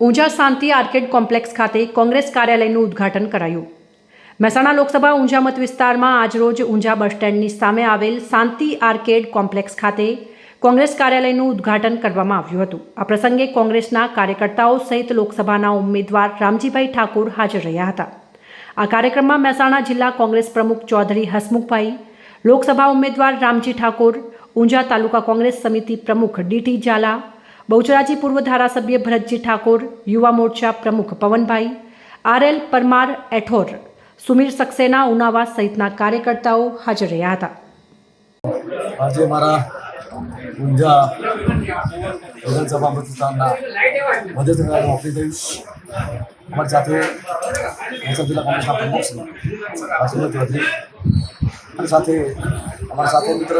ઊંઝા શાંતિ arcade complex ખાતે કોંગ્રેસ કાર્યાલયનું ઉદ્ઘાટન કરાયું. મહેસાણા લોકસભા ઊંઝા મત વિસ્તારમાં આજરોજ ઊંઝા બસ સ્ટેન્ડની સામે આવેલ શાંતિ આર્કેડ કોમ્પ્લેક્સ ખાતે કોંગ્રેસ કાર્યાલયનું ઉદ્ઘાટન કરવામાં આવ્યું હતું. આ પ્રસંગે કોંગ્રેસના કાર્યકર્તાઓ સહિત લોકસભાના ઉમેદવાર રામજીભાઈ ઠાકોર હાજર રહ્યા હતા. આ કાર્યક્રમમાં મહેસાણા જિલ્લા કોંગ્રેસ પ્રમુખ ચૌધરી હસમુખભાઈ, લોકસભા ઉમેદવાર રામજી ઠાકોર, ઊંઝા તાલુકા કોંગ્રેસ સમિતિ પ્રમુખ ડીટી ઝાલા બહુચરાજી પૂર્વ ધારાસભ્ય ભરતજી ઠાકોર, યુવા મોરચા પ્રમુખ પવનભાઈ, આરએલ પરમાર એઠોર, સુમીર સક્સેના ઉનાવા સહિતના કાર્યકર્તાઓ હાજર રહ્યા હતા. આજે મારા ઊંઝા વિધાનસભા મતદાનના મધ્યસભામાં નોકરી દઈશ. અમારી સાથે જિલ્લા કોંગ્રેસના પ્રમુખ અને સાથે અમારા સાથે મિત્ર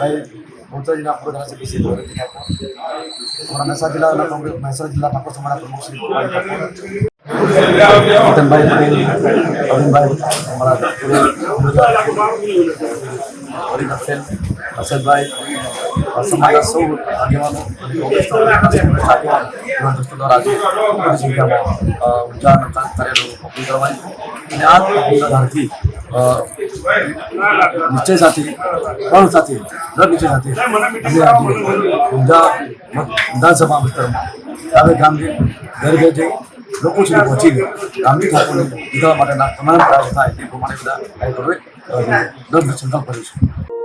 ભાઈ મોરચાજીના જિલ્લા ધારાસભ્ય શ્રી ભરતજી ઠાકોર અમારા મહેસાણા જિલ્લાના કોંગ્રેસ મહેસાણા જિલ્લા ઠાકોર સમાજના પ્રમુખ શ્રી ઠાકોર જીતનભાઈ પટેલ, અરવિંદભાઈ, અમારા હરીન હસેન હસનભાઈ સમાજના સૌ આગેવાનો અને કોંગ્રેસના કોંગ્રેસ આગેવાનો, એવા દોસ્તો દ્વારા આજે મોટી સંખ્યામાં કાર્યાલયનું કરવાની. અને નિશ્ચય સાથે પણ સાથે દર નિશ્ચય સાથે અમે આપીએ ઊંઝા વિધાનસભા વિસ્તારમાં ત્યારે ગામની ઘર ઘર જઈ લોકો સુધી પહોંચીને ગામની ઠાકોરને જીતવા માટેના તમામ પ્રયાસો થાય તે પ્રમાણે બધા કાર્યક્રમે દર સંકલ્પ કર્યો છે